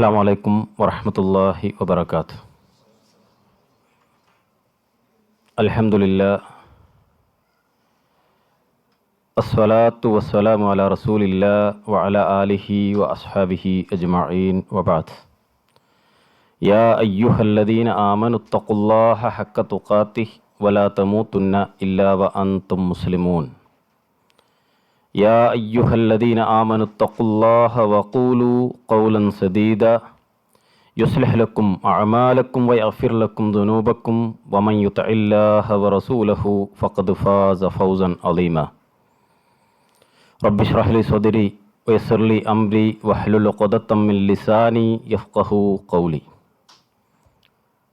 السلام عليكم ورحمة الله وبركاته الحمد لله الصلاة والسلام على رسول الله وعلى آله وأصحابه أجمعين وبعد يا أيها الذين آمنوا اتقوا الله حق تقاته ولا يا أيها الذين آمنوا اتقوا الله وقولوا قولا سديدا يصلح لكم أعمالكم ويغفر لكم ذنوبكم ومن يطع الله ورسوله فقد فاز فوزا عظيما رب اشرح لي صدري ويسر لي أمري واحلل عقدة من لساني يفقه قولي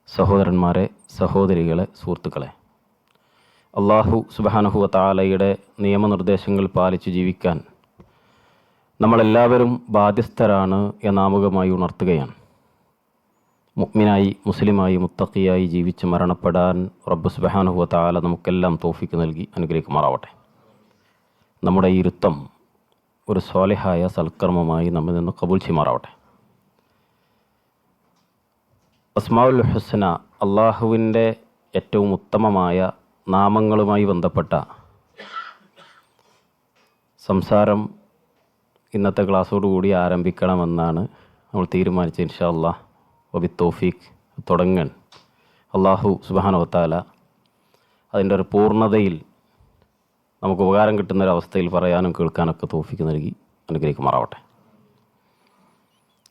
സഹോദരന്മാരെ സഹോദരികളെ സുഹൃത്തുക്കളെ അള്ളാഹു സുബാനഹുവ താലയുടെ നിയമനിർദ്ദേശങ്ങൾ പാലിച്ച് ജീവിക്കാൻ നമ്മളെല്ലാവരും ബാധ്യസ്ഥരാണ് എന്നാമുഖമായി ഉണർത്തുകയാണ്. മുഗ്മിനായി മുസ്ലിമായി മുത്തക്കിയായി ജീവിച്ച് മരണപ്പെടാൻ റബ്ബ് സുബാനുഹുവ താല നമുക്കെല്ലാം തോഫിക്ക് നൽകി അനുഗ്രഹിക്കുമാറാവട്ടെ. നമ്മുടെ ഈ ഇരുത്തം ഒരു സ്വാലിഹായ സൽക്കർമ്മമായി നമ്മിൽ നിന്ന് കബൂൽ ചെയ്യുമാറാവട്ടെ. അസ്മാഉൽ ഹുസ്ന അള്ളാഹുവിന്റെ ഏറ്റവും ഉത്തമമായ നാമങ്ങളുമായി ബന്ധപ്പെട്ട സംസാരം ഇന്നത്തെ ക്ലാസ്സോടുകൂടി ആരംഭിക്കണമെന്നാണ് നമ്മൾ തീരുമാനിച്ചത് ഇൻഷാ അള്ളാഹ് ഒബി തോഫീഖ്. തുടങ്ങൻ അള്ളാഹു സുബാനവത്താല അതിന്റെ ഒരു പൂർണതയിൽ നമുക്ക് ഉപകാരം കിട്ടുന്ന ഒരു അവസ്ഥയിൽ പറയാനും കേൾക്കാനൊക്കെ തോഫിക്ക് നൽകി അനുഗ്രഹിക്കുമാറാവട്ടെ.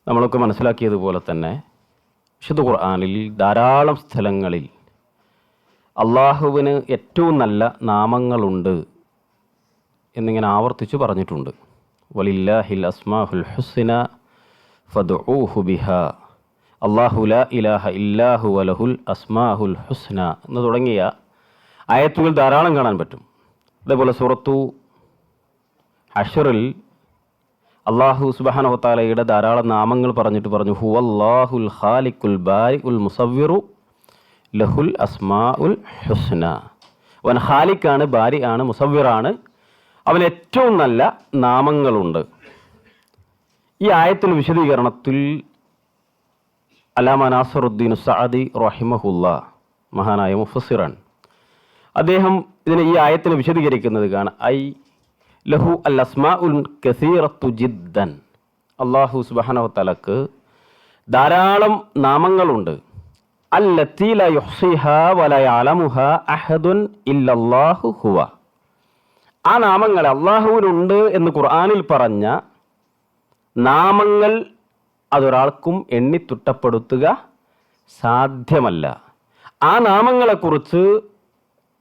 നമ്മളൊക്കെ മനസ്സിലാക്കിയതുപോലെ തന്നെ വിശുദ്ധ ഖുർആാനിൽ ധാരാളം സ്ഥലങ്ങളിൽ അള്ളാഹുവിന് ഏറ്റവും നല്ല നാമങ്ങളുണ്ട് എന്നിങ്ങനെ ആവർത്തിച്ച് പറഞ്ഞിട്ടുണ്ട്. വലില്ലാഹിൽ അസ്മാഹുൽ ഹുസിന ഫദ് ബിഹ. അള്ളാഹു ല ഇലാഹ ഇല്ലാഹു അലഹുൽ അസ്മാഹുൽ ഹുസ്ന. എന്ന് തുടങ്ങിയ ആയത്തുകൾ ധാരാളം കാണാൻ പറ്റും. അതേപോലെ സൂറത്തു അഷറിൽ അള്ളാഹു സുബാനഹത്താലയുടെ ധാരാളം നാമങ്ങൾ പറഞ്ഞിട്ട് പറഞ്ഞു ഹു അള്ളാഹുൽ ഖാലിഖുൽ ബാരി ഉൽ മുസവ്വിറു ലഹുൽ അസ്മാ ഉൽ ഹുസ്ന. അവൻ ഹാലിക്കാണ് ബാരി ആണ് മുസവ്വിറാണ്. അവൻ ഏറ്റവും നല്ല നാമങ്ങളുണ്ട്. ഈ ആയത്തിൽ വിശദീകരണത്തിൽ അലാമ നാസറുദ്ദീൻ സാദി റഹിമഹുല്ല മഹാനായ മുഫസിറാൻ അദ്ദേഹം ഇതിനെ ഈ ആയത്തിനെ വിശദീകരിക്കുന്നത് കാണാം. ഐ ലഹു അൽ അസ്മാ ഉൽ കസീറത്തു ജിദ്ദൻ. അള്ളാഹു സുബാനഹു തലക്ക് ധാരാളം നാമങ്ങളുണ്ട്. ഹുവ. ആ നാമങ്ങൾ അള്ളാഹുവിനുണ്ട് എന്ന് ഖുർആാനിൽ പറഞ്ഞ നാമങ്ങൾ അതൊരാൾക്കും എണ്ണിത്തുട്ടപ്പെടുത്തുക സാധ്യമല്ല. ആ നാമങ്ങളെക്കുറിച്ച്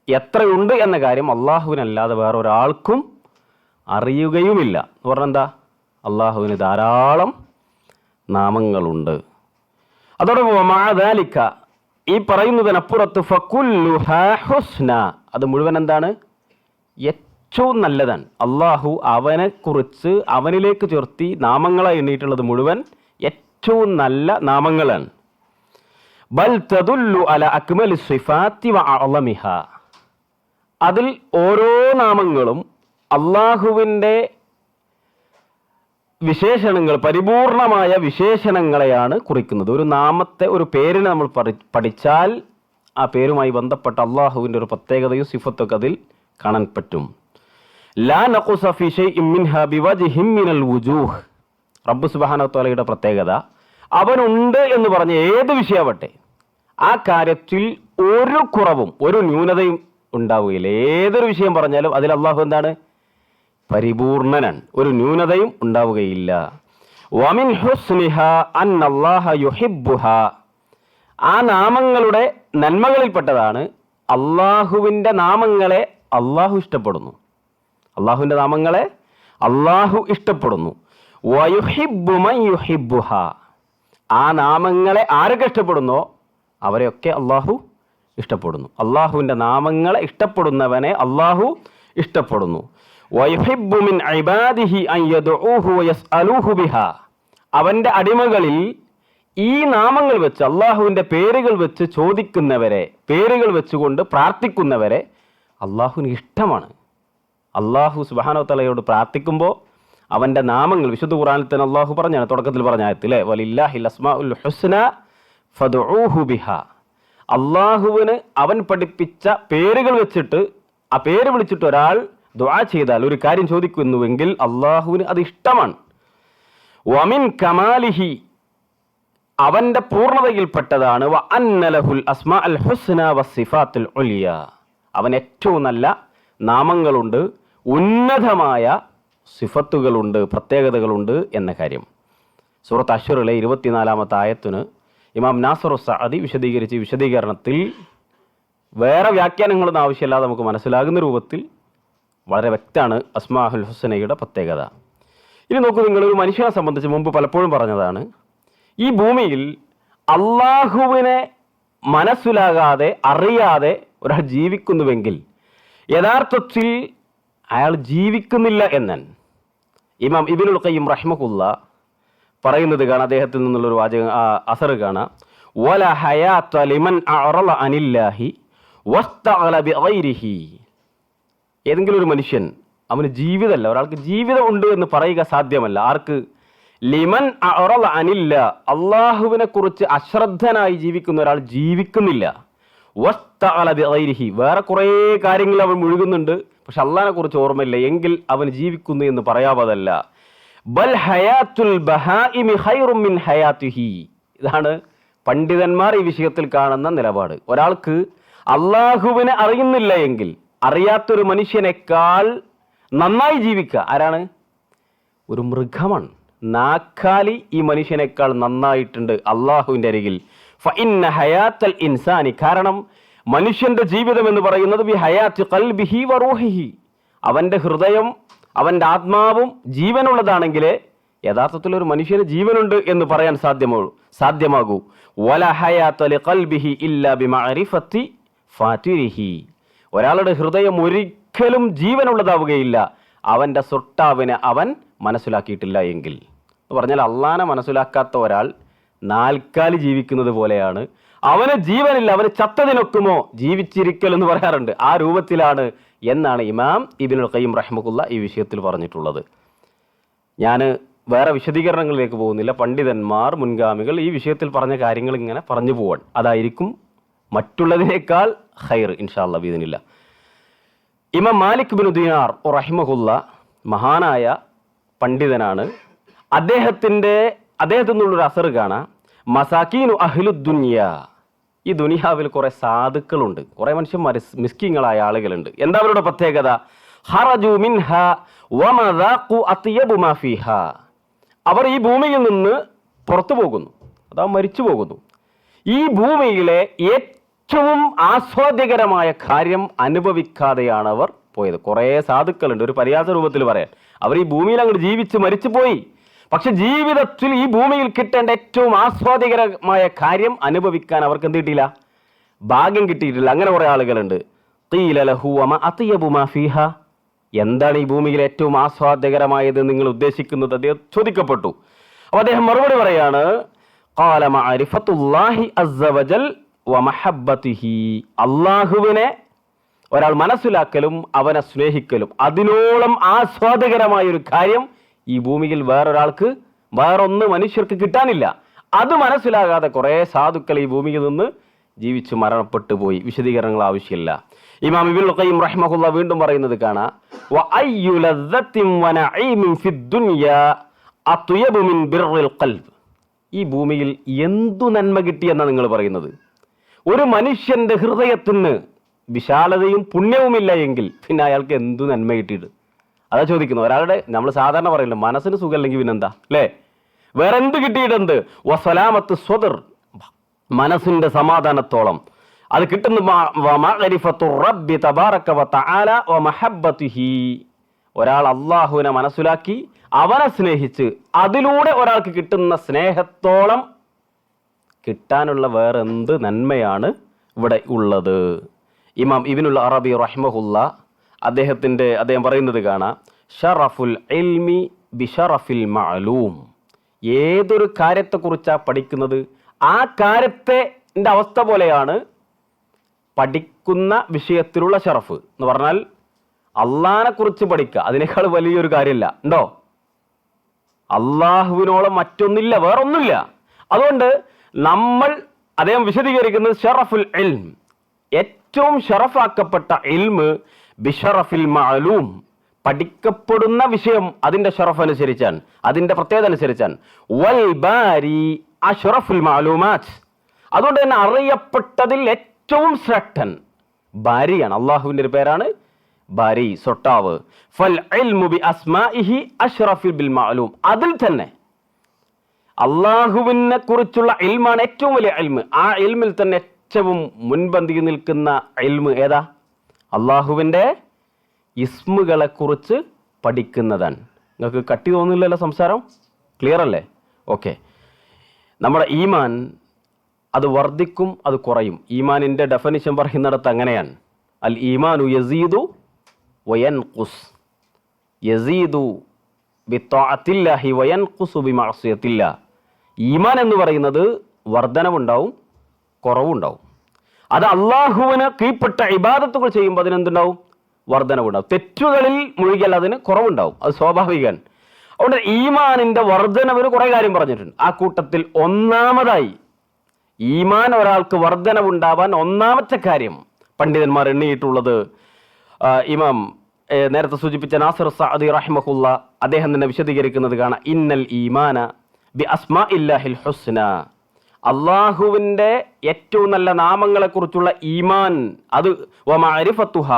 എത്രയുണ്ട് എന്ന കാര്യം അള്ളാഹുവിനല്ലാതെ വേറെ ഒരാൾക്കും അറിയുകയുമില്ല. എന്ന് പറഞ്ഞെന്താ അള്ളാഹുവിന് ധാരാളം നാമങ്ങളുണ്ട്. അതോടൊപ്പം ഈ പറയുന്നതിനപ്പുറത്ത് അത് മുഴുവൻ എന്താണ്? ഏറ്റവും നല്ലതാണ്. അള്ളാഹു അവനെ കുറിച്ച് അവനിലേക്ക് ചേർത്തി നാമങ്ങളായി എണ്ണിയിട്ടുള്ളത് മുഴുവൻ ഏറ്റവും നല്ല നാമങ്ങളാണ്. ബൽ തദുല്ലു അല അക്മൽ അതിൽ ഓരോ നാമങ്ങളും അള്ളാഹുവിന്റെ വിശേഷണങ്ങൾ പരിപൂർണമായ വിശേഷണങ്ങളെയാണ് കുറിക്കുന്നത്. ഒരു നാമത്തെ ഒരു പേരിനെ നമ്മൾ പഠിച്ചാൽ ആ പേരുമായി ബന്ധപ്പെട്ട അള്ളാഹുവിന്റെ ഒരു പ്രത്യേകതയും സിഫത്തൊക്കെ അതിൽ കാണാൻ പറ്റും. ലാ വുജൂഹ്. റബ്ബ് സുബ്ഹാനഹു തആലയുടെ പ്രത്യേകത അവനുണ്ട് എന്ന് പറഞ്ഞ ഏത് വിഷയമാവട്ടെ ആ കാര്യത്തിൽ ഒരു കുറവും ഒരു ന്യൂനതയും ഉണ്ടാവുകയില്ല. ഏതൊരു വിഷയം പറഞ്ഞാലും അതിൽ അള്ളാഹു എന്താണ്? പരിപൂർണനാണ് ഒരു ന്യൂനതയും ഉണ്ടാവുകയില്ല. വമിൻ ആ നാമങ്ങളുടെ നന്മകളിൽപ്പെട്ടതാണ് അള്ളാഹുവിന്റെ നാമങ്ങളെ അള്ളാഹു ഇഷ്ടപ്പെടുന്നു. അള്ളാഹുവിന്റെ നാമങ്ങളെ അള്ളാഹു ഇഷ്ടപ്പെടുന്നു. ആ നാമങ്ങളെ ആരൊക്കെ ഇഷ്ടപ്പെടുന്നോ അവരെയൊക്കെ അള്ളാഹു ഇഷ്ടപ്പെടുന്നു. അള്ളാഹുവിന്റെ നാമങ്ങളെ ഇഷ്ടപ്പെടുന്നവനെ അള്ളാഹു ഇഷ്ടപ്പെടുന്നു. അവന്റെ അടിമകളിൽ ഈ നാമങ്ങൾ വെച്ച് അള്ളാഹുവിന്റെ പേരുകൾ വെച്ച് ചോദിക്കുന്നവരെ പേരുകൾ വെച്ചുകൊണ്ട് പ്രാർത്ഥിക്കുന്നവരെ അള്ളാഹുവിന് ഇഷ്ടമാണ്. അള്ളാഹു സുബാനോ തലയോട് പ്രാർത്ഥിക്കുമ്പോൾ അവന്റെ നാമങ്ങൾ വിശുദ്ധ ഖുറാനിൽ തന്നെ അള്ളാഹു പറഞ്ഞാണ് തുടക്കത്തിൽ പറഞ്ഞ വലില്ലാഹി വലില്ലാഹിൽ അസ്മാഉൽ ഹുസ്ന ഫദ്ഊഹു ബിഹ. അള്ളാഹുവിന് അവൻ പഠിപ്പിച്ച പേരുകൾ വെച്ചിട്ട് ആ പേര് വിളിച്ചിട്ട് ഒരാൾ ദുആ ചെയ്താൽ ഒരു കാര്യം ചോദിക്കുന്നുവെങ്കിൽ അള്ളാഹുവിന് അത് ഇഷ്ടമാണ്. വമിൻ കമാലിഹി അവന്റെ പൂർണതയിൽപ്പെട്ടതാണ്. അവൻ ഏറ്റവും നല്ല നാമങ്ങളുണ്ട് ഉന്നതമായ സിഫത്തുകളുണ്ട് പ്രത്യേകതകളുണ്ട് എന്ന കാര്യം. സൂറത്ത് അഷറിലെ ഇരുപത്തിനാലാമത്തെ ആയത്തിന് ഇമാം നാസർ സഅദി വിശദീകരിച്ച് വിശദീകരണത്തിൽ വേറെ വ്യാഖ്യാനങ്ങളൊന്നും ആവശ്യമില്ലാതെ നമുക്ക് മനസ്സിലാകുന്ന രൂപത്തിൽ വളരെ വ്യക്തമാണ് അസ്മാഹുൽ ഹുസനയുടെ പ്രത്യേകത. ഇനി നോക്കൂ നിങ്ങൾ ഒരു മനുഷ്യനെ സംബന്ധിച്ച് മുമ്പ് പലപ്പോഴും പറഞ്ഞതാണ് ഈ ഭൂമിയിൽ അള്ളാഹുവിനെ മനസ്സിലാകാതെ അറിയാതെ ഒരാൾ ജീവിക്കുന്നുവെങ്കിൽ യഥാർത്ഥത്തിൽ അയാൾ ജീവിക്കുന്നില്ല എന്നൻ. ഇമാം ഇബിനുൽ ഖയ്യിം റഹ്മഹുല്ല പറയുന്നത് കാണാം അദ്ദേഹത്തിൽ നിന്നുള്ള ഒരു വാചക അസർ കാണാം. വല ഹയാത്ത ലിമൻ അറള അനില്ലാഹി വസ്തഅല ബിഗൈരിഹി. ഏതെങ്കിലും ഒരു മനുഷ്യൻ അവന് ജീവിതമല്ല ഒരാൾക്ക് ജീവിതം ഉണ്ട് എന്ന് പറയുക സാധ്യമല്ല. ആർക്ക്? ലിമൻ അനില്ല. അള്ളാഹുവിനെ കുറിച്ച് അശ്രദ്ധനായി ജീവിക്കുന്ന ഒരാൾ ജീവിക്കുന്നില്ല. വേറെ കുറേ കാര്യങ്ങൾ അവൻ മുഴുകുന്നുണ്ട് പക്ഷെ അള്ളാഹിനെ കുറിച്ച് ഓർമ്മയില്ല. എങ്കിൽ അവൻ ജീവിക്കുന്നു എന്ന് പറയാവതല്ല. ബൽ ഹയാത്തുൽ മിൻ ഇതാണ് പണ്ഡിതന്മാർ ഈ വിഷയത്തിൽ കാണുന്ന നിലപാട്. ഒരാൾക്ക് അള്ളാഹുവിനെ അറിയുന്നില്ല എങ്കിൽ അറിയാത്തൊരു മനുഷ്യനേക്കാൾ നന്നായി ജീവിക്കുക. ആരാണ്? ഒരു മൃഗമാണ്. നാക്കാലി ഈ മനുഷ്യനേക്കാൾ നന്നായിട്ടുണ്ട് അള്ളാഹുവിന്റെ അരികിൽ. ഫഇന്ന ഹയാത്തൽ ഇൻസാനി. കാരണം മനുഷ്യന്റെ ജീവിതം എന്ന് പറയുന്നത് ബി ഹയാത്ത് ഖൽബിഹി വറൂഹിഹി അവന്റെ ഹൃദയം അവന്റെ ആത്മാവും ജീവനുള്ളതാണെങ്കിൽ യഥാർത്ഥത്തിൽ ഒരു മനുഷ്യന് ജീവനുണ്ട് എന്ന് പറയാൻ സാധ്യമോ സാധ്യമാകൂ. വല ഹയാത്ത ലിഖൽബിഹി ഇല്ലാ ബിമഅരിഫത്തി ഫാതിരിഹി. ഒരാളുടെ ഹൃദയം ഒരിക്കലും ജീവനുള്ളതാവുകയില്ല. അവന്റെ സുട്ടാവിനെ അവൻ മനസ്സിലാക്കിയിട്ടില്ല എങ്കിൽ. എന്ന് പറഞ്ഞാൽ അള്ളാനെ മനസ്സിലാക്കാത്ത ഒരാൾ നാൽക്കാലി ജീവിക്കുന്നത് പോലെയാണ്. അവന് ജീവനില്ല അവന് ചത്തതിനൊക്കുമോ? ജീവിച്ചിരിക്കൽ എന്ന് പറയാറുണ്ട്. ആ രൂപത്തിലാണ് എന്നാണ് ഇമാം ഇബിനുൽ ഖയ്യിം റഹ്മുല്ല ഈ വിഷയത്തിൽ പറഞ്ഞിട്ടുള്ളത്. ഞാൻ വേറെ വിശദീകരണങ്ങളിലേക്ക് പോകുന്നില്ല. പണ്ഡിതന്മാർ മുൻഗാമികൾ ഈ വിഷയത്തിൽ പറഞ്ഞ കാര്യങ്ങൾ ഇങ്ങനെ പറഞ്ഞു പോവാൻ അതായിരിക്കും മറ്റുള്ളതിനേക്കാൾ ഹൈർ ഇൻഷാല്ല ബീദിനില്ല ഇമാം മാലിക് ബിൻ ദിനാർ റഹിമഹുല്ല മഹാനായ പണ്ഡിതനാണ്. അദ്ദേഹത്തിന്റെ അദ്ദേഹത്തിൽ നിന്നുള്ളൊരു അസർ കാണാം. മസാക്കീനു അഹ്ലു ഈ ദുനിയാവിൽ കുറേ സാധുക്കളുണ്ട്. കുറേ മനുഷ്യന്മാർ മിസ്കിങ്ങളായ ആളുകളുണ്ട്. എന്താ അവരുടെ പ്രത്യേകത? ഹറജു മിൻഹ വമദാഖു അവർ ഈ ഭൂമിയിൽ നിന്ന് പുറത്തു പോകുന്നു. അതാ മരിച്ചു പോകുന്നു. ഈ ഭൂമിയിലെ ഏറ്റവും ആസ്വാദ്യകരമായ കാര്യം അനുഭവിക്കാതെയാണ് അവർ പോയത്. കുറേ സാധുക്കളുണ്ട്. ഒരു പരിഹാസ രൂപത്തിൽ പറയാൻ അവർ ഈ ഭൂമിയിൽ അങ്ങോട്ട് ജീവിച്ച് മരിച്ചു പോയി. പക്ഷെ ജീവിതത്തിൽ ഈ ഭൂമിയിൽ കിട്ടേണ്ട ഏറ്റവും ആസ്വാദ്യകരമായ കാര്യം അനുഭവിക്കാൻ അവർക്ക് എന്ത് കിട്ടിയില്ല? ഭാഗ്യം കിട്ടിയിട്ടില്ല. അങ്ങനെ കുറേ ആളുകളുണ്ട്. എന്താണ് ഈ ഭൂമിയിൽ ഏറ്റവും ആസ്വാദ്യകരമായത്? നിങ്ങൾ ഉദ്ദേശിക്കുന്നത്. അദ്ദേഹം ചോദിക്കപ്പെട്ടു. അപ്പൊ അദ്ദേഹം മറുപടി പറയാണ് വജൽ വമഹബ്ബതിഹി അള്ളാഹുവിനെ ഒരാൾ മനസ്സിലാക്കലും അവനെ സ്നേഹിക്കലും. അതിനോളം ആസ്വാദകരമായ ഒരു കാര്യം ഈ ഭൂമിയിൽ വേറൊരാൾക്ക് വേറൊന്ന് മനുഷ്യർക്ക് കിട്ടാനില്ല. അത് മനസ്സിലാകാതെ കുറേ സാധുക്കൾ ഈ ഭൂമിയിൽ നിന്ന് ജീവിച്ച് മരണപ്പെട്ടു പോയി. വിശദീകരണങ്ങൾ ആവശ്യമില്ല. ഇമാം ഇബിൻ ഖയ്യിം റഹ്മഹുല്ല വീണ്ടും പറയുന്നത് കാണാം. ഈ ഭൂമിയിൽ എന്തു നന്മ കിട്ടിയെന്നാണ് നിങ്ങൾ പറയുന്നത്? ഒരു മനുഷ്യന്റെ ഹൃദയത്തിന് വിശാലതയും പുണ്യവുമില്ല എങ്കിൽ പിന്നെ അയാൾക്ക് എന്തു നന്മ കിട്ടിയിട്ട് അതാ ചോദിക്കുന്നു ഒരാളുടെ നമ്മൾ സാധാരണ പറയില്ല മനസ്സിന് സുഖമില്ലെങ്കിൽ പിന്നെന്താ അല്ലേ? വേറെ എന്ത്? കിട്ടിയിട്ടുണ്ട് വസലാമത്ത് സ്വതർ മനസ്സിന്റെ സമാധാനത്തോളം. അത് കിട്ടുന്ന ഒരാൾ അള്ളാഹുവിനെ മനസ്സിലാക്കി അവനെ സ്നേഹിച്ച് അതിലൂടെ ഒരാൾക്ക് കിട്ടുന്ന സ്നേഹത്തോളം കിട്ടാനുള്ള വേറെ എന്ത് നന്മയാണ് ഇവിടെ ഉള്ളത്? ഇമാം ഇബിനുൽ അറബി റഹ്മഹുല്ല അദ്ദേഹത്തിന്റെ അദ്ദേഹം പറയുന്നത് കാണാം ഷറഫുൽ എൽമി ബിഷറഫിൽ മഅലൂം. ഏതൊരു കാര്യത്തെക്കുറിച്ചാണ് പഠിക്കുന്നത്? ആ കാര്യത്തെ അവസ്ഥ പോലെയാണ് പഠിക്കുന്ന വിഷയത്തിലുള്ള ഷറഫ് എന്ന് പറഞ്ഞാൽ അള്ളാനെ കുറിച്ച് പഠിക്കുക. അതിനേക്കാൾ വലിയൊരു കാര്യമില്ല. ഉണ്ടോ? അള്ളാഹുവിനോളം മറ്റൊന്നില്ല വേറൊന്നുമില്ല. അതുകൊണ്ട് നമ്മൾ അദ്ദേഹം വിശദീകരിക്കുന്നത് ഷറഫുൽ ഇൽം. ഏറ്റവും ഷറഫാക്കപ്പെട്ട ഇൽമ് ബിഷറഫിൽ മാലൂം പഠിക്കപ്പെടുന്ന വിഷയം അതിന്റെ ഷറഫ് അനുസരിച്ചാണ് അതിന്റെ പ്രത്യേകത അനുസരിച്ചാണ്. വൽ ബാരി അഷറഫുൽ മാലൂമാറ്റ് അതുകൊണ്ട് തന്നെ അറിയപ്പെട്ടതിൽ ഏറ്റവും ശ്രേഷ്ഠൻ ബാരിയാണ്. അള്ളാഹുവിന്റെ ഒരു പേരാണ് ബാരി സൊട്ടാവ്. ഫൽ ഇൽമു ബി അസ്മാഇഹി അഷ്റഫിൽ ബിൽ മാലൂം അതിൽ തന്നെ അള്ളാഹുവിനെ കുറിച്ചുള്ള ഇൽമാണ് ഏറ്റവും വലിയ അൽമ് ആ ഇൽമിൽ തന്നെ ഏറ്റവും മുൻപന്തിയിൽ നിൽക്കുന്ന ഇൽമ് ഏതാ? അള്ളാഹുവിന്റെ ഇസ്മുകളെ കുറിച്ച് പഠിക്കുന്നതാണ്. നിങ്ങൾക്ക് കട്ടി തോന്നില്ലല്ലോ സംസാരം? ക്ലിയർ അല്ലേ? ഓക്കെ നമ്മുടെ ഈമാൻ അത് വർദ്ധിക്കും അത് കുറയും. ഈമാനിന്റെ ഡെഫനിഷൻ പറയുന്നിടത്ത് അങ്ങനെയാണ്. അൽ ഈമാനു യസീദു വയൻ കുസ് യസീദു ബിത്താഅത്തില്ലാഹി വയൻ ബി ബിമാസിയത്തില്ല ഈമാൻ എന്ന് പറയുന്നത് വർധനവുണ്ടാവും കുറവുണ്ടാവും. അത് അള്ളാഹുവിന് കീഴ്പ്പെട്ട ഇബാദത്തുകൾ ചെയ്യുമ്പോൾ അതിനെന്തുണ്ടാവും? വർധനവുണ്ടാവും. തെറ്റുകളിൽ മുഴുകിയാൽ അതിന് കുറവുണ്ടാവും. അത് സ്വാഭാവികമാണ് അതുകൊണ്ട് ഈമാനിന്റെ വർധനവിന് കുറേ കാര്യം പറഞ്ഞിട്ടുണ്ട്. ആ കൂട്ടത്തിൽ ഒന്നാമതായി ഈമാൻ ഒരാൾക്ക് വർധനവുണ്ടാവാൻ ഒന്നാമത്തെ കാര്യം പണ്ഡിതന്മാർ എണ്ണിയിട്ടുള്ളത് ഇമാം നേരത്തെ സൂചിപ്പിച്ച നാസിർ സഅദി റഹിമഹുല്ല അദ്ദേഹം തന്നെ വിശദീകരിക്കുന്നത് കാണാം. ഇന്നൽ ഈമാന ബി അസ്മാ ഇല്ലാഹിൽ ഹുസ്ന. അള്ളാഹുവിന്റെ ഏറ്റവും നല്ല നാമങ്ങളെക്കുറിച്ചുള്ള ഈമാൻ അത് വമാരിഫത്തുഹ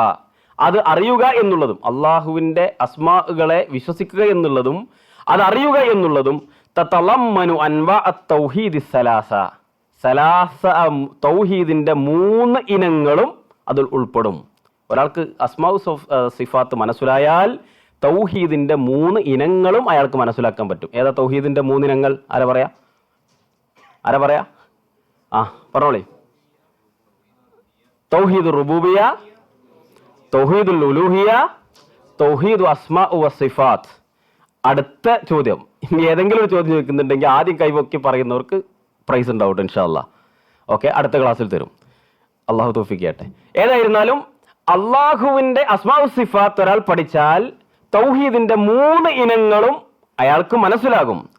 അത് അറിയുക എന്നുള്ളതും അള്ളാഹുവിന്റെ അസ്മാകളെ വിശ്വസിക്കുക എന്നുള്ളതും അത് അറിയുക എന്നുള്ളതും തത്തളമ്മനു അൻവ തൗഹീദി സലാസ. സലാസ തൗഹീദിന്റെ മൂന്ന് ഇനങ്ങളും അതിൽ ഉൾപ്പെടും. ഒരാൾക്ക് അസ്മാ സിഫാത്ത് മനസ്സിലായാൽ തൗഹീദിന്റെ മൂന്ന് ഇനങ്ങളും അയാൾക്ക് മനസ്സിലാക്കാൻ പറ്റും. ഏതാ തൗഹീദിന്റെ മൂന്ന് ഇനങ്ങൾ? ആരാ പറയാ? ആരാ പറയാ? ആ പറഞ്ഞോളി. തൗഹീദ് റുബൂബിയ തൗഹീദുൽ ഉലൂഹിയ തൗഹീദ് അസ്മാ വസിഫാത്ത് അടുത്ത ചോദ്യം. ഇനി ഏതെങ്കിലും ഒരു ചോദ്യം ചോദിക്കുന്നുണ്ടെങ്കിൽ ആദ്യം കൈവക്കി പറയുന്നവർക്ക് പ്രൈസ് ഉണ്ടാവും ഇൻഷാല്ല ഓക്കെ അടുത്ത ക്ലാസ്സിൽ തരും. അള്ളാഹു തോഫിക്കട്ടെ ഏതായിരുന്നാലും അള്ളാഹുവിന്റെ അസ്മാ സിഫാത്ത് ഒരാൾ പഠിച്ചാൽ തൗഹീദിന്റെ മൂന്ന് ഇനങ്ങളും അയാൾക്ക് മനസ്സിലാകും.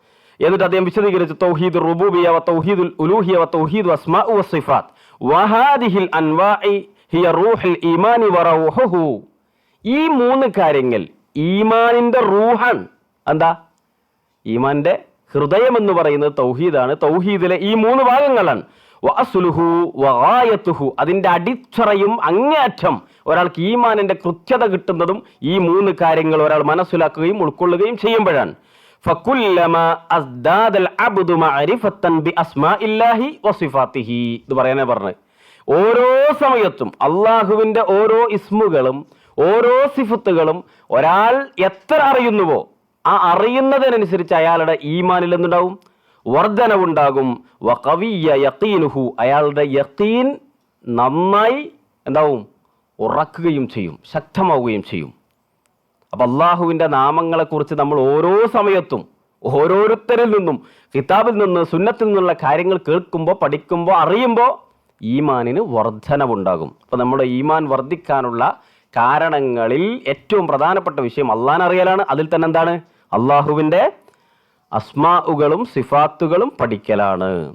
എന്നിട്ട് അദ്ദേഹം വിശദീകരിച്ചു തൗഹീദ് റുബൂബിയ വ തൗഹീദുൽ ഉലൂഹിയ വ തൗഹീദ് അസ്മാഉ വസിഫാത്ത് വഹാദിഹിൽ അൻവാഇ ഹിയ റൂഹുൽ ഈമാനി വ ഈ മൂന്ന് കാര്യങ്ങൾ ഈമാനിന്റെ റൂഹൺ എന്താ? ഈമാന്റെ ഹൃദയം എന്ന് പറയുന്നത് തൗഹീദാണ്. തൗഹീദിലെ ഈ മൂന്ന് ഭാഗങ്ങളാണ്. വഅസ്ലുഹു വഗായത്തുഹു. അതിന്റെ അടിച്ചറയും അങ്ങേയറ്റം ഒരാൾക്ക് ഈമാനിന്റെ കൃത്യത കിട്ടുന്നതും ഈ മൂന്ന് കാര്യങ്ങൾ ഒരാൾ മനസ്സിലാക്കുകയും ഉൾക്കൊള്ളുകയും ചെയ്യുമ്പോഴാണ്. ഇത് പറയാനേ പറഞ്ഞത്. ഓരോ സമയത്തും അള്ളാഹുവിന്റെ ഓരോ ഇസ്മുകളും ഓരോ സിഫത്തുകളും ഒരാൾ എത്ര അറിയുന്നുവോ ആ അറിയുന്നതിനനുസരിച്ച് അയാളുടെ ഈമാനിൽ എന്തുണ്ടാവും? വർധനവുണ്ടാകും. വകവിയ യക്കീനുഹു. അയാളുടെ യക്കീൻ നന്നായി എന്താവും? ഉറക്കുകയും ചെയ്യും. ശക്തമാവുകയും ചെയ്യും. അപ്പം അള്ളാഹുവിന്റെ നാമങ്ങളെക്കുറിച്ച് നമ്മൾ ഓരോ സമയത്തും ഓരോരുത്തരിൽ നിന്നും കിതാബിൽ നിന്ന് സുന്നത്തിൽ നിന്നുള്ള കാര്യങ്ങൾ കേൾക്കുമ്പോൾ പഠിക്കുമ്പോൾ അറിയുമ്പോൾ ഈമാനിന് വർധനവുണ്ടാകും. അപ്പോൾ നമ്മുടെ ഈമാൻ വർദ്ധിക്കാനുള്ള കാരണങ്ങളിൽ ഏറ്റവും പ്രധാനപ്പെട്ട വിഷയം അള്ളാൻ അറിയലാണ്. അതിൽ തന്നെ എന്താണ്? അള്ളാഹുവിന്റെ അസ്മാഉകളും സിഫാത്തുകളും പഠിക്കലാണ്.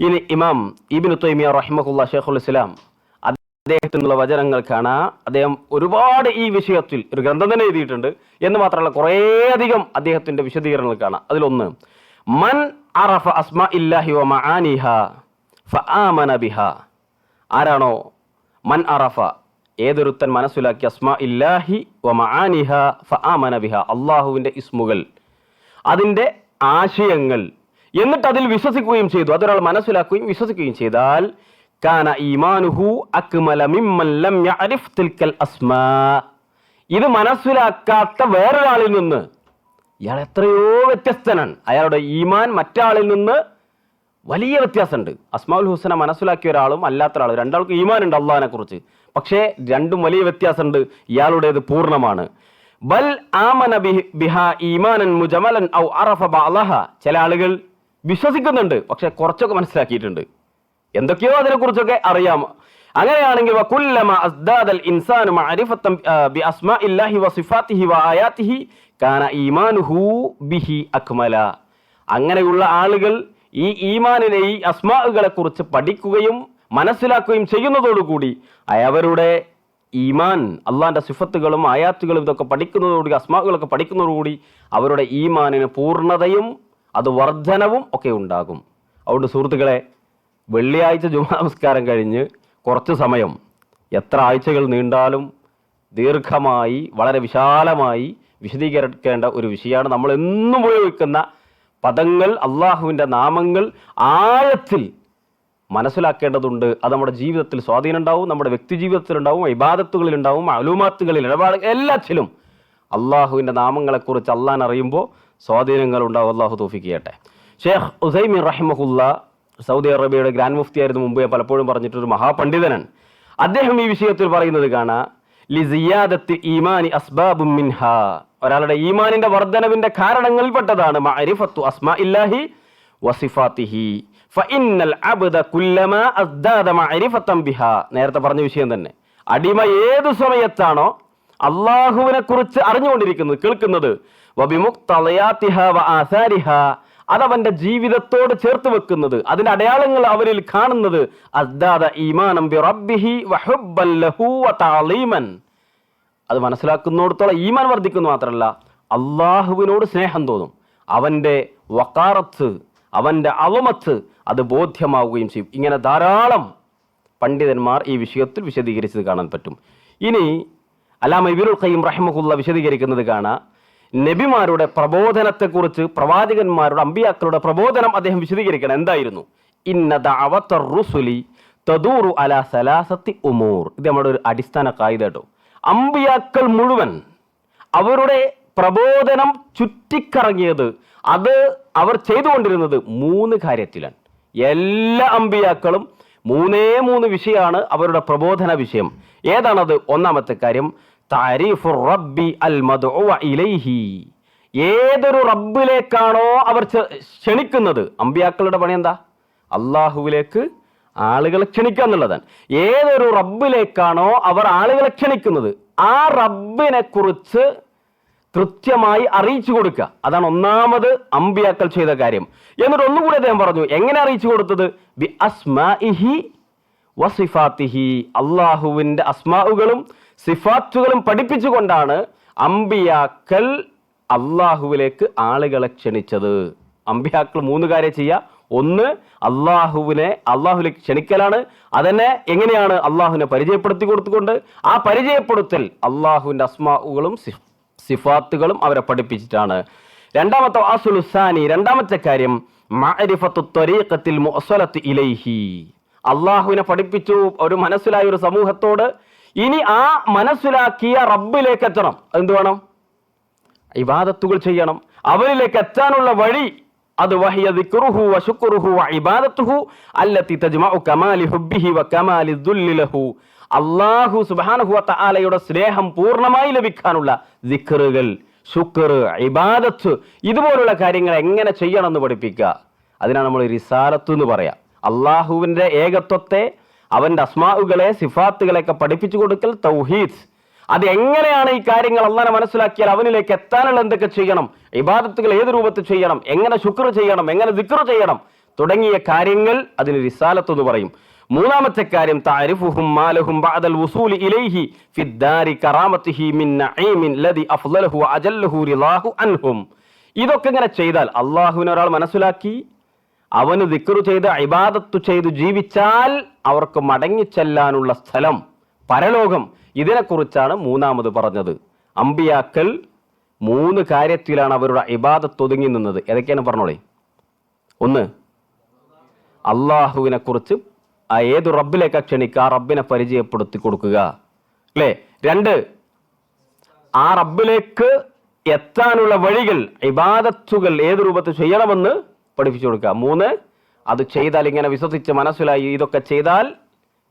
ഇനി ഇമാം ഇബിൻ തൈമിയ റഹിമഹുല്ല ഷെയ്ഖുൽ ഇസ്ലാം അദ്ദേഹത്തിനുള്ള വചനങ്ങൾ കാണാം. അദ്ദേഹം ഒരുപാട് ഈ വിഷയത്തിൽ ഒരു ഗ്രന്ഥം തന്നെ എഴുതിയിട്ടുണ്ട് എന്ന് മാത്രമല്ല കുറേയധികം അദ്ദേഹത്തിന്റെ വിശദീകരണങ്ങൾ കാണാം. അതിലൊന്ന് മൻ അറഫ അസ്മ ഇല്ലാഹി മആനിഹ ഫആമന ആരാണോ? മൻ അറഫ. ഏതൊരുത്തൻ മനസ്സിലാക്കി അസ്മാ ഇല്ലാഹി വ മആനിഹ ഫആമന ബിഹ. ഇസ്മുകൾ. അതിന്റെ ആശയങ്ങൾ. എന്നിട്ട് അതിൽ വിശ്വസിക്കുകയും ചെയ്തു. അതൊരാൾ മനസ്സിലാക്കുകയും വിശ്വസിക്കുകയും ചെയ്താൽ കാന ഈമാനുഹു അക്മല മിമ്മൻ ലം യഅരിഫ് തിൽക്കൽ അസ്മാ. ഇത് മനസ്സിലാക്കാത്ത വേറൊരാളിൽ നിന്ന് ഇയാൾ എത്രയോ വ്യത്യസ്തനാണ്. അയാളുടെ ഈമാൻ മറ്റാളിൽ നിന്ന് വലിയ വ്യത്യാസമുണ്ട്. അസ്മാഉൽ ഹുസന മനസ്സിലാക്കിയ ഒരാളും അല്ലാത്ത ഒരാളും. രണ്ടാൾക്കും ഈമാനുണ്ട് അള്ളാഹിനെ കുറിച്ച് പക്ഷേ രണ്ടും വലിയ വ്യത്യാസമുണ്ട്. ഇയാളുടേത് പൂർണമാണ്. ബൽ ആമന ബിഹ- ഈമാനൻ മുജമലൻ ഔ അറഫ ബഅലഹ ചില ആളുകൾ വിശ്വസിക്കുന്നുണ്ട് പക്ഷെ കുറച്ചൊക്കെ മനസ്സിലാക്കിയിട്ടുണ്ട്. എന്തൊക്കെയോ അതിനെക്കുറിച്ചൊക്കെ അറിയാം അങ്ങനെയാണെങ്കിൽ വകുല്ലമ അസ്ദാദൽ ഇൻസാനു മഅരിഫത്തൻ ആ, ബി അസ്മാഇല്ലാഹി വസിഫാത്തിഹി വആയാതിഹി കാന ഈമാനുഹു ബിഹി അക്മല. അങ്ങനെയുള്ള ആളുകൾ ഈ ഈമാനിനെ ഈ അസ്മാകളെ കുറിച്ച് പഠിക്കുകയും മനസ്സിലാക്കുകയും ചെയ്യുന്നതോടുകൂടി അവരുടെ ഈമാൻ അള്ളാന്റെ സിഫത്തുകളും ആയാത്തുകളും ഇതൊക്കെ പഠിക്കുന്നതോടുകൂടി അസ്മാകളൊക്കെ പഠിക്കുന്നതോടുകൂടി അവരുടെ ഈമാനിന് പൂർണതയും അത് വർധനവും ഒക്കെ ഉണ്ടാകും. അതുകൊണ്ട് സുഹൃത്തുക്കളെ വെള്ളിയാഴ്ച ജുമാ നമസ്കാരം കഴിഞ്ഞ് കുറച്ച് സമയം എത്ര ആഴ്ചകൾ നീണ്ടാലും ദീർഘമായി വളരെ വിശാലമായി വിശദീകരിക്കേണ്ട ഒരു വിഷയമാണ് നമ്മൾ എന്നും ഉപയോഗിക്കുന്ന പദങ്ങൾ അള്ളാഹുവിന്റെ നാമങ്ങൾ ആഴത്തിൽ മനസ്സിലാക്കേണ്ടതുണ്ട്. അത് നമ്മുടെ ജീവിതത്തിൽ സ്വാധീനം ഉണ്ടാവും നമ്മുടെ വ്യക്തി ഇബാദത്തുകളിൽ ഉണ്ടാവും അലുമാത്തുകളിൽ ഇടപാട് എല്ലാത്തിലും. അള്ളാഹുവിന്റെ നാമങ്ങളെക്കുറിച്ച് അള്ളാൻ അറിയുമ്പോൾ സ്വാധീനങ്ങൾ ഉണ്ടാവും. അള്ളാഹു തോഫിക്ക് ചെയ്യട്ടെ ഷേഖ് ഉസൈമിൻ റഹിമഹുല്ല സൗദി അറേബ്യയുടെ ഗ്രാൻഡ് മുഫ്തി ആയിരുന്നു മുമ്പ് ഞാൻ പലപ്പോഴും പറഞ്ഞിട്ടൊരു മഹാപണ്ഡിതനാണ് അദ്ദേഹം ഈ വിഷയത്തിൽ പറയുന്നത് കാണാ ലിസിയാദത്ത് ഈമാനി അസ്ബാബു മിൻഹ. ഒരാളുടെ ഈമാനിന്റെ വർധനവിന്റെ കാരണങ്ങളിൽപ്പെട്ടതാണ് മഅരിഫത്തു അസ്മാ ഇല്ലാഹി വസിഫാത്തിഹി. നേരത്തെ പറഞ്ഞ വിഷയം തന്നെ. അടിമ ഏതു സമയത്താണോ അള്ളാഹുവിനെ കുറിച്ച് അറിഞ്ഞുകൊണ്ടിരിക്കുന്നത് കേൾക്കുന്നത്. അതവന്റെ ജീവിതത്തോട് ചേർത്ത് വെക്കുന്നത് അതിന്റെ അടയാളങ്ങൾ അവരിൽ കാണുന്നത്. അത് മനസ്സിലാക്കുന്നോടത്തോളം ഈമാൻ വർദ്ധിക്കുന്നു മാത്രമല്ല അള്ളാഹുവിനോട് സ്നേഹം തോന്നും. അവന്റെ വക്കാറത്ത് അവന്റെ അവമത്ത് അത് ബോധ്യമാവുകയും ചെയ്യും. ഇങ്ങനെ ധാരാളം പണ്ഡിതന്മാർ ഈ വിഷയത്തിൽ വിശദീകരിച്ചത് കാണാൻ പറ്റും. ഇനി അലാമ ഇബിനുൽ ഖയ്യം റഹ്മുല്ല വിശദീകരിക്കുന്നത് കാണാം. നബിമാരുടെ പ്രബോധനത്തെക്കുറിച്ച് പ്രവാചകന്മാരുടെ അമ്പിയാക്കളുടെ പ്രബോധനം അദ്ദേഹം വിശദീകരിക്കണം. എന്തായിരുന്നു? ഇന്നത ദഅവത്തർ റുസുലി തദൂറു അല സലാസത്തി ഉമൂർ. ഇത് നമ്മുടെ ഒരു അടിസ്ഥാന കായിക കേട്ടോ. അമ്പിയാക്കൾ മുഴുവൻ അവരുടെ പ്രബോധനം ചുറ്റിക്കറങ്ങിയത്. അത് അവർ ചെയ്തുകൊണ്ടിരുന്നത് മൂന്ന് കാര്യത്തിലാണ്. എല്ലാ അമ്പിയാക്കളും മൂന്നേ മൂന്ന് വിഷയമാണ് അവരുടെ പ്രബോധന വിഷയം. ഏതാണത്? ഒന്നാമത്തെ കാര്യം താരിഫ് റബ്ബി അൽ ഇലൈഹി. ഏതൊരു റബ്ബിലേക്കാണോ അവർ ക്ഷണിക്കുന്നത്? അമ്പിയാക്കളുടെ പണി എന്താ? അള്ളാഹുവിലേക്ക് ആളുകളെ ക്ഷണിക്കുക എന്നുള്ളതാണ്. ഏതൊരു റബ്ബിലേക്കാണോ അവർ ആളുകളെ ക്ഷണിക്കുന്നത്? ആ റബ്ബിനെ കുറിച്ച് കൃത്യമായി അറിയിച്ചു കൊടുക്കുക. അതാണ് ഒന്നാമത് അമ്പിയാക്കൾ ചെയ്ത കാര്യം. എന്നിട്ട് ഒന്നുകൂടി അദ്ദേഹം പറഞ്ഞു എങ്ങനെ അറിയിച്ചു കൊടുത്തത്? ബി അസ്മാഇഹി വസിഫാത്തിഹി അള്ളാഹുവിന്റെ അസ്മാവുകളും സിഫാത്തുകളും പഠിപ്പിച്ചുകൊണ്ടാണ് അമ്പിയാക്കൾ അള്ളാഹുവിലേക്ക് ആളുകളെ ക്ഷണിച്ചത്. അമ്പിയാക്കൾ മൂന്ന് കാര്യം ചെയ്യുക. ഒന്ന് അള്ളാഹുവിനെ അള്ളാഹുലേക്ക് ക്ഷണിക്കലാണ്. അതന്നെ എങ്ങനെയാണ് അള്ളാഹുവിനെ പരിചയപ്പെടുത്തി കൊടുത്തുകൊണ്ട് ആ പരിചയപ്പെടുത്തൽ അള്ളാഹുവിന്റെ അസ്മാവുകളും സിഫാത്തുകളും അവരെ പഠിപ്പിച്ചിട്ടാണ്. രണ്ടാമത്തെ വാസുലുസാനി രണ്ടാമത്തെ കാര്യം ഇലൈഹി. അള്ളാഹുവിനെ പഠിപ്പിച്ചു ഒരു മനസ്സിലായ ഒരു സമൂഹത്തോട് ഇനി ആ മനസ്സിലാക്കിയ റബ്ബിലേക്ക് എത്തണം. എന്ത് വേണം? ഇബാദത്തുകൾ ചെയ്യണം. അവരിലേക്ക് എത്താനുള്ള വഴി അത് വഹിയ ദിക്റുഹു വ ശുക്റുഹു വ ഇബാദത്തുഹു അല്ലത്തി തജ്മഉ കമാലി ഹുബ്ബിഹി വ കമാലി ലഹു അല്ലാഹു ആലയുടെ സ്നേഹം പൂർണമായി ലഭിക്കാനുള്ള ദിക്റുകൾ ശുക്ർ ഇബാദത്ത് ഇതുപോലുള്ള കാര്യങ്ങൾ എങ്ങനെ ചെയ്യണമെന്ന് പഠിപ്പിക്കുക. അതിനാണ് നമ്മൾ റിസാലത്ത് എന്ന് പറയാം. അള്ളാഹുവിന്റെ ഏകത്വത്തെ അവന്റെ അസ്മാവുകളെ സിഫാത്തുകളെയൊക്കെ പഠിപ്പിച്ചു കൊടുക്കൽ തൗഹീദ്. അത് എങ്ങനെയാണ് ഈ കാര്യങ്ങൾ അള്ളാനെ മനസ്സിലാക്കിയാൽ അവനിലേക്ക് എത്താനുള്ള എന്തൊക്കെ ചെയ്യണം? ഇബാദത്തുകൾ ഏത് രൂപത്തിൽ ചെയ്യണം? എങ്ങനെ ശുക്ർ ചെയ്യണം? എങ്ങനെ ദിക്ർ ചെയ്യണം? തുടങ്ങിയ കാര്യങ്ങൾ അതിന് റിസാലത്ത് എന്ന് പറയും. മൂന്നാമത്തെ കാര്യം താരിഫുഹും മാലഹും ബഅദൽ വുസൂലി ഇലൈഹി ഫിദ്ദാരി കറാമത്തിഹി മിൻ നഈമിൻ ലദി അഫ്ളലഹു അജല്ലഹു റിളാഹു അൻഹും. ഇതൊക്കെ ഇങ്ങനെ ചെയ്താൽ അള്ളാഹുവിനെ ഒരാൾ മനസ്സിലാക്കി അവന് ദിക്റു ചെയ്ത് ഇബാദത്തു ചെയ്ത് ജീവിച്ചാൽ അവർക്ക് മടങ്ങിച്ചെല്ലാനുള്ള സ്ഥലം പരലോകം. ഇതിനെക്കുറിച്ചാണ് മൂന്നാമത് പറഞ്ഞത്. അമ്പിയാക്കൾ മൂന്ന് കാര്യത്തിലാണ് അവരുടെ ഇബാദത്ത് ഒതുങ്ങി നിന്നത്. ഏതൊക്കെയാണ് പറഞ്ഞോളേ? ഒന്ന് അള്ളാഹുവിനെ കുറിച്ച് ആ ഏത് റബ്ബിലേക്ക് ക്ഷണിക്കുക? ആ റബ്ബിനെ പരിചയപ്പെടുത്തി കൊടുക്കുക. അല്ലേ? രണ്ട് ആ റബ്ബിലേക്ക് എത്താനുള്ള വഴികൾ ഇബാദത്തുകൾ ഏത് രൂപത്തിൽ ചെയ്യണമെന്ന് പഠിപ്പിച്ചു കൊടുക്കുക. മൂന്ന് അത് ചെയ്താൽ ഇങ്ങനെ വിശ്വസിച്ച് മനസ്സിലായി ഇതൊക്കെ ചെയ്താൽ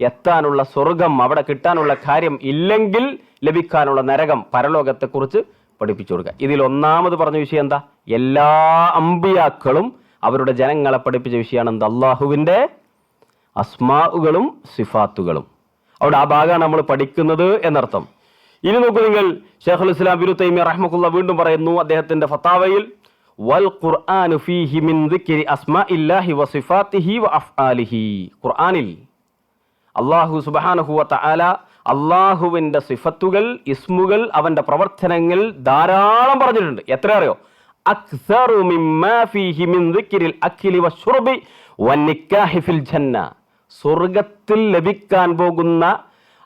എത്താനുള്ള സ്വർഗം അവിടെ കിട്ടാനുള്ള കാര്യം ഇല്ലെങ്കിൽ ലഭിക്കാനുള്ള നരകം പരലോകത്തെക്കുറിച്ച് പഠിപ്പിച്ചു കൊടുക്കുക. ഇതിൽ ഒന്നാമത് പറഞ്ഞ വിഷയം എന്താ? എല്ലാ അമ്പിയാക്കളും അവരുടെ ജനങ്ങളെ പഠിപ്പിച്ച വിഷയമാണ് എന്ത്? അള്ളാഹുവിന്റെ അസ്മാവുകളും സിഫാത്തുകളും. അവിടെ ആ ഭാഗമാണ് നമ്മൾ പഠിക്കുന്നത് എന്നർത്ഥം. ഇനി നോക്കൂ നിങ്ങൾ ഷെയ്ഖുൽ ഇസ്ലാം ബിരു തൈമി റഹ്മുല്ല വീണ്ടും പറയുന്നു അദ്ദേഹത്തിന്റെ ഫത്താവയിൽ വൽ ഖുർആനു ഫീഹി മിൻ ദിക്രി അസ്മാഇല്ലാഹി വസിഫാത്തിഹി വഅഫ്ആലിഹി ഖുർആനിൽ അള്ളാഹു സുബ്ഹാനഹു വതആല അള്ളാഹുവിന്റെ സിഫത്തുകൾ ഇസ്മുകൾ അവന്റെ പ്രവർത്തനങ്ങൾ ധാരാളം പറഞ്ഞിട്ടുണ്ട്. എത്ര അറിയോ? അക്സറു മിമ്മാ ഫീഹി മിൻ ദിക്രിൽ അക്ലി വശുർബി വന്നിക്കാഹി ഫിൽ ജന്ന. സ്വർഗത്തിൽ ലഭിക്കാൻ പോകുന്ന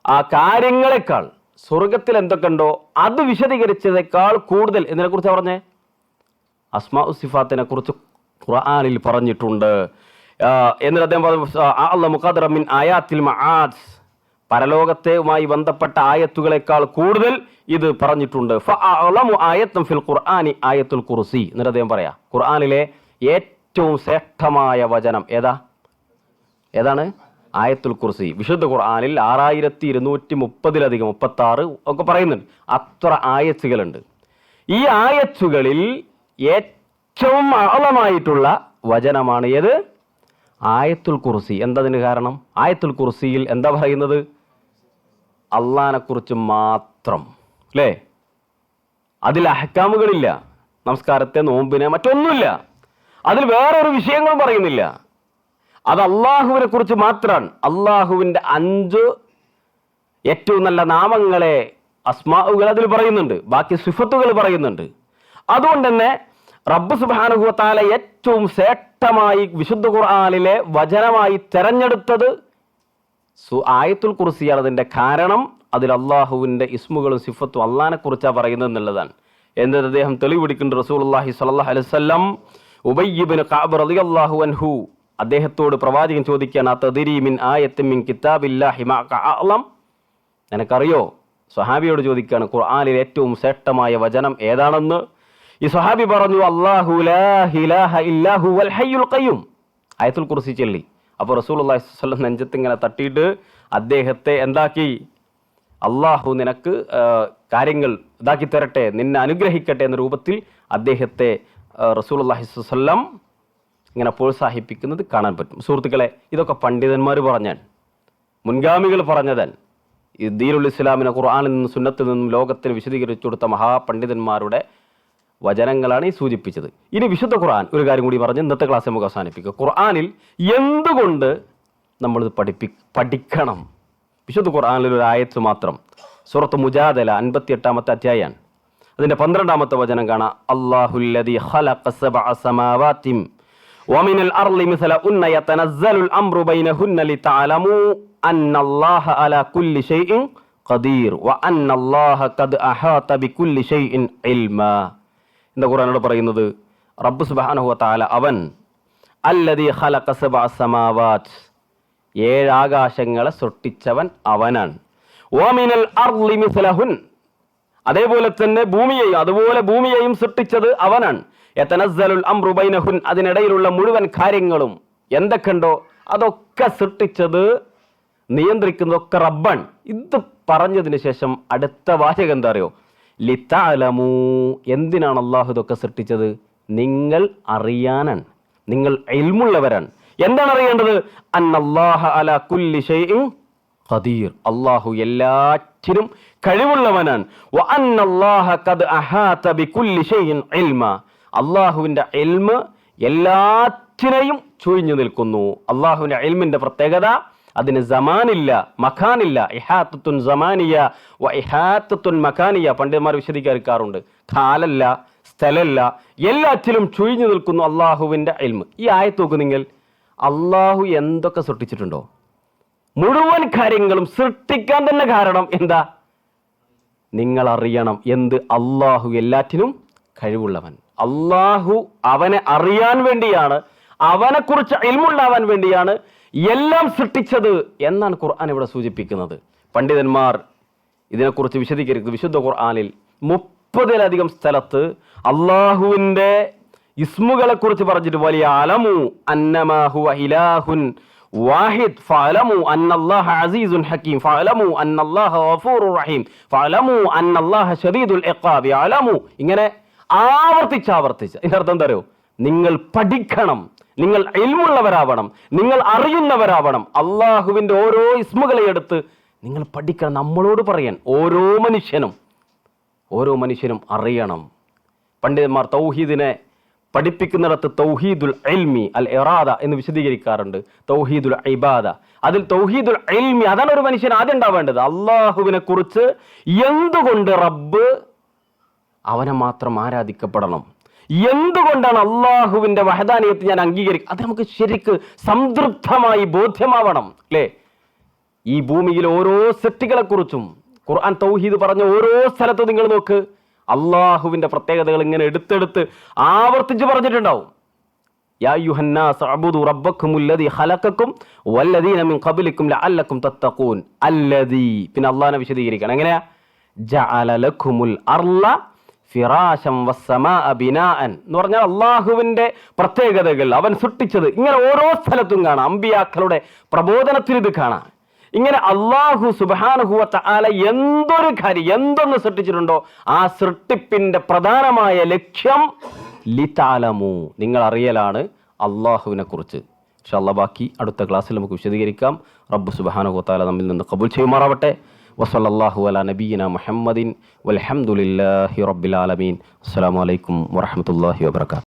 ആ കാര്യങ്ങളെക്കാൾ സ്വർഗത്തിൽ എന്തൊക്കെയുണ്ടോ അത് വിശദീകരിച്ചതേക്കാൾ കൂടുതൽ. എന്നതിനെ കുറിച്ച് പറഞ്ഞേ? അസ്മാ സിഫാത്തിനെ കുറിച്ച് ഖുർആാനിൽ പറഞ്ഞിട്ടുണ്ട്. എന്നിട്ട് അദ്ദേഹം പറഞ്ഞു മുഖാദറ മിൻ ആയാത്തിൽ മആദ്. പരലോകത്തെയുമായി ബന്ധപ്പെട്ട ആയത്തുകളെക്കാൾ കൂടുതൽ ഇത് പറഞ്ഞിട്ടുണ്ട്. ആയത്തും ഫിൽ ഖുർആനി ആയത്തുൽ കുർസി എന്നിട്ട് അദ്ദേഹം പറയാ ഖുർആാനിലെ ഏറ്റവും ശ്രേഷ്ഠമായ വചനം ഏതാ? ഏതാണ്? ആയത്തുൽ കുർസി. വിശുദ്ധ ഖുർആാനിൽ ആറായിരത്തി ഇരുന്നൂറ്റി മുപ്പതിലധികം മുപ്പത്തി ആറ് ഒക്കെ പറയുന്നുണ്ട്. അത്ര ആയത്തുകളുണ്ട്. ഈ ആയത്തുകളിൽ ഏറ്റവും ആളമായിട്ടുള്ള വചനമാണ് ഏത്? ആയത്തുൽ കുർസി. എന്തതിന് കാരണം? ആയത്തുൽ കുർസിയിൽ എന്താ പറയുന്നത്? അള്ളഹാനെക്കുറിച്ച് മാത്രം. അല്ലേ? അതിൽ അഹക്കാമുകളില്ല നമസ്കാരത്തെ നോമ്പിനെ മറ്റൊന്നുമില്ല. അതിൽ വേറൊരു വിഷയങ്ങളും പറയുന്നില്ല. അത് അള്ളാഹുവിനെ കുറിച്ച് മാത്രമാണ് അള്ളാഹുവിന്റെ അഞ്ച് ഏറ്റവും നല്ല നാമങ്ങളെ അസ്മാവുകൾ അതിൽ പറയുന്നുണ്ട്. ബാക്കി സിഫത്തുകൾ പറയുന്നുണ്ട്. അതുകൊണ്ട് തന്നെ റബ്ബ് സുബാനുഭവത്താല ഏറ്റവും ശ്രേഷ്ഠമായി വിശുദ്ധ ഖുർആാനിലെ വചനമായി തെരഞ്ഞെടുത്തത് സു ആയത്തുൽ കുറിസിയാണ് അതിന്റെ കാരണം അതിൽ അള്ളാഹുവിന്റെ ഇസ്മുകളും സിഫത്തും അള്ളഹാനെ കുറിച്ചാണ് പറയുന്നത് എന്നുള്ളതാണ്. എന്നിട്ട് അദ്ദേഹം തെളിവ് പിടിക്കുന്നുണ്ട്? റസൂൽ അള്ളാഹി സ്വല്ലല്ലാഹു അലൈഹി വസല്ലം ഉബയ്യിബിന് കാബ് റളിയല്ലാഹു അൻഹു അദ്ദേഹത്തോട് പ്രവാചകൻ ചോദിക്കുകയാണ് തതിരി മിൻ ആയത്തിൻ മാ അഅ്ലം? നിനക്കറിയോ? സ്വഹാബിയോട് ചോദിക്കുകയാണ് ഖുർആാനിൽ ഏറ്റവും ശ്രേഷ്ഠമായ വചനം ഏതാണെന്ന്? ഈ സ്വഹാബി പറഞ്ഞു അല്ലാഹു ലാ ഇലാഹ ചെല്ലി. അപ്പോൾ റസൂലുള്ളാഹി സ്വല്ലല്ലാഹു അലൈഹി വസല്ലം നെഞ്ചത്ത് ഇങ്ങനെ തട്ടിയിട്ട് അദ്ദേഹത്തെ എന്താക്കി? അള്ളാഹു നിനക്ക് കാര്യങ്ങൾ ഇതാക്കി തരട്ടെ നിന്നെ അനുഗ്രഹിക്കട്ടെ എന്ന രൂപത്തിൽ അദ്ദേഹത്തെ റസൂൽ വസല്ലം ഇങ്ങനെ പ്രോത്സാഹിപ്പിക്കുന്നത് കാണാൻ പറ്റും. സുഹൃത്തുക്കളെ ഇതൊക്കെ പണ്ഡിതന്മാർ പറഞ്ഞാൽ മുൻഗാമികൾ പറഞ്ഞതൻ ദീനുൽ ഇസ്ലാമിനെ ഖുർആാനിൽ നിന്നും സുന്നത്തിൽ നിന്നും ലോകത്തിന് വിശദീകരിച്ചു കൊടുത്ത മഹാപണ്ഡിതന്മാരുടെ വചനങ്ങളാണ് ഈ സൂചിപ്പിച്ചത്. ഇനി വിശുദ്ധ ഖുർആൻ ഒരു കാര്യം കൂടി പറഞ്ഞ് ഇന്നത്തെ ക്ലാസ് നമുക്ക് അവസാനിപ്പിക്കുക ഖുർആാനിൽ എന്തുകൊണ്ട് നമ്മളിത് പഠിപ്പി പഠിക്കണം? വിശുദ്ധ ഖുർആാനിൽ ഒരു ആയത്ത് മാത്രം. സുറത്ത് മുജാദല അൻപത്തി എട്ടാമത്തെ അധ്യായാണ്. അതിന്റെ പന്ത്രണ്ടാമത്തെ വചനം കാണാം. അള്ളാഹുല്ലതി ومن الأرض مثلهن يتنزل الأمر بينهن لتعلموا أن الله على كل شيء قدير وأن الله قد أحاط بكل شيء علما എന്താ ഖുർആനോട് പറയുന്നത് റബ്ബ് സുബ്ഹാനഹു വതആല അവൻ അല്ലദീ ഖലഖ സബഅ സമാവാത് ഏഴ് ആകാശങ്ങളെ സൃഷ്ടിച്ചവൻ അവനാണ് ഓമിനൽ അർളി മിസ്ലഹുൻ അതേപോലെ തന്നെ ഭൂമിയെയും അതുപോലെ ഭൂമിയെയും സൃഷ്ടിച്ചത് അവനാണ് യതനസ്സലുൽ അംറു ബൈനഹുൻ അതിനിടയിലുള്ള മുഴുവൻ കാര്യങ്ങളും എന്തൊക്കെയുണ്ടോ അതൊക്കെ സൃഷ്ടിച്ചത് നിയന്ത്രിക്കുന്നതൊക്കെ റബ്ബൺ ഇത് പറഞ്ഞതിന് ശേഷം അടുത്ത വാചകം എന്താ അറിയോ? ലിത്താലമൂ എന്തിനാണ് അള്ളാഹു ഇതൊക്കെ സൃഷ്ടിച്ചത്? നിങ്ങൾ അറിയാനാണ്. നിങ്ങൾ എൽമുള്ളവരാണ് എന്താണ് അറിയേണ്ടത്? അന്നല്ലാഹ അല കുല്ലി ഖദീർ. അള്ളാഹു എല്ലാറ്റിനും കഴിവുള്ളവനാണ്. വ ഖദ് അഹാത ബികുല്ലി ഷൈഇൻ ഇൽമ. അള്ളാഹുവിന്റെ എൽമ് എല്ലാറ്റിനെയും ചുഴിഞ്ഞു നിൽക്കുന്നു. അള്ളാഹുവിന്റെ എൽമിന്റെ പ്രത്യേകത അതിന് സമാനില്ല മഖാനില്ല. ഇഹാത്തുൻ സമാനിയ വ ഇഹാത്തുൻ മഖാനിയ. പണ്ഡിതന്മാർ വിശദീകരിക്കാറുണ്ട്. കാലല്ല സ്ഥലല്ല എല്ലാറ്റിലും ചുഴിഞ്ഞു നിൽക്കുന്നു അള്ളാഹുവിന്റെ എൽമ് ഈ ആയത്ത് നോക്കുന്നെങ്കിൽ അള്ളാഹു എന്തൊക്കെ സൃഷ്ടിച്ചിട്ടുണ്ടോ? മുഴുവൻ കാര്യങ്ങളും സൃഷ്ടിക്കാൻ തന്നെ കാരണം എന്താ? നിങ്ങൾ അറിയണം എന്ത്? അള്ളാഹു എല്ലാറ്റിനും കഴിവുള്ളവൻ. അള്ളാഹു അവനെ അറിയാൻ വേണ്ടിയാണ് അവനെക്കുറിച്ച് ഇൽമുണ്ടാവാൻ വേണ്ടിയാണ് എല്ലാം സൃഷ്ടിച്ചത് എന്നാണ് ഖുർആൻ ഇവിടെ സൂചിപ്പിക്കുന്നത്. പണ്ഡിതന്മാർ ഇതിനെക്കുറിച്ച് വിശദീകരിക്കുന്നത് വിശുദ്ധ ഖുർആനിൽ മുപ്പതിലധികം സ്ഥലത്ത് അള്ളാഹുവിന്റെ ഇസ്മുകളെ കുറിച്ച് പറഞ്ഞിട്ട് വലിയ അലമു അന്നമാഹു ഇലാഹുൻ വാഹിദ്. ഫഅലമു അന്നല്ലാഹ അസീസുൻ ഹക്കീം. ഫഅലമു അന്നല്ലാഹ ഗഫൂറുർ റഹീം. ഫഅലമു അന്നല്ലാഹ ഷദീദുൽ ഇഖാബ്. അലമു ഇങ്ങനെ ആവർത്തിച്ച് ആവർത്തിച്ച്. എന്താ അറിയോ? നിങ്ങൾ പഠിക്കണം. നിങ്ങൾ എൽമുള്ളവരാവണം നിങ്ങൾ അറിയുന്നവരാവണം. അള്ളാഹുവിന്റെ ഓരോ ഇസ്മുകളെ എടുത്ത് നിങ്ങൾ പഠിക്കണം. നമ്മളോട് പറയാൻ. ഓരോ മനുഷ്യനും ഓരോ മനുഷ്യനും അറിയണം. പണ്ഡിതന്മാർ തൗഹീദിനെ പഠിപ്പിക്കുന്നിടത്ത് തൗഹീദുൽ എൽമി അൽ എറാദ എന്ന് വിശദീകരിക്കാറുണ്ട്. തൗഹീദുൽ ഇബാദ. അതിൽ തൗഹീദുൽ എൽമി അതാണ് ഒരു മനുഷ്യൻ ആദ്യം ഉണ്ടാവേണ്ടത്. അള്ളാഹുവിനെ കുറിച്ച് എന്തുകൊണ്ട് റബ്ബ് അവനെ മാത്രം ആരാധിക്കപ്പെടണം. എന്തുകൊണ്ടാണ് അള്ളാഹുവിന്റെ വഹദാനീയത്തെ ഞാൻ അംഗീകരിക്കുക അത് നമുക്ക് ശരിക്ക് സംതൃപ്തമായി ബോധ്യമാവണം അല്ലേ? ഈ ഭൂമിയിൽ ഓരോ സെറ്റുകളെ കുറിച്ചും ഖുർആൻ തൗഹീദ് പറഞ്ഞ ഓരോ സ്ഥലത്തും നിങ്ങൾ നോക്ക്. അള്ളാഹുവിന്റെ പ്രത്യേകതകൾ ഇങ്ങനെ എടുത്തെടുത്ത് ആവർത്തിച്ച് പറഞ്ഞിട്ടുണ്ടാവും. യാ വല്ലദീന മിൻ തത്തഖൂൻ അല്ലദീ. പിന്നെ വിശദീകരിക്കണം. എങ്ങനെയാ? ഫിറാശം വസ്സമാ ബിനാഅൻ എന്ന് പറഞ്ഞാൽ അള്ളാഹുവിന്റെ പ്രത്യേകതകൾ. അവൻ സൃഷ്ടിച്ചത് ഇങ്ങനെ ഓരോ സ്ഥലത്തും കാണാം. അമ്പിയാക്കളുടെ പ്രബോധനത്തിൽ ഇത് കാണാം. ഇങ്ങനെ അള്ളാഹു സുബാനുഹുവത്ത ആല എന്തൊരു കാര്യം എന്തൊന്ന് സൃഷ്ടിച്ചിട്ടുണ്ടോ? ആ സൃഷ്ടിപ്പിന്റെ പ്രധാനമായ ലക്ഷ്യം ലിതാലമു. നിങ്ങൾ അറിയലാണ് അള്ളാഹുവിനെ കുറിച്ച് പക്ഷെ ബാക്കി അടുത്ത ക്ലാസ്സിൽ നമുക്ക് വിശദീകരിക്കാം. റബ്ബ് സുബാനുഹുത്താല നമ്മിൽ നിന്ന് കബൂൽ ചെയ്യുമാറാവട്ടെ. വസല്ലാഹു അല നബീന മുഹമ്മദിൻ വലഹമുല്ലാഹി റബ്ബിലാലമീൻ അസ്സാം വലൈക്കും വാഹമത്തല്ലാഹി വാബർക്കാത്തു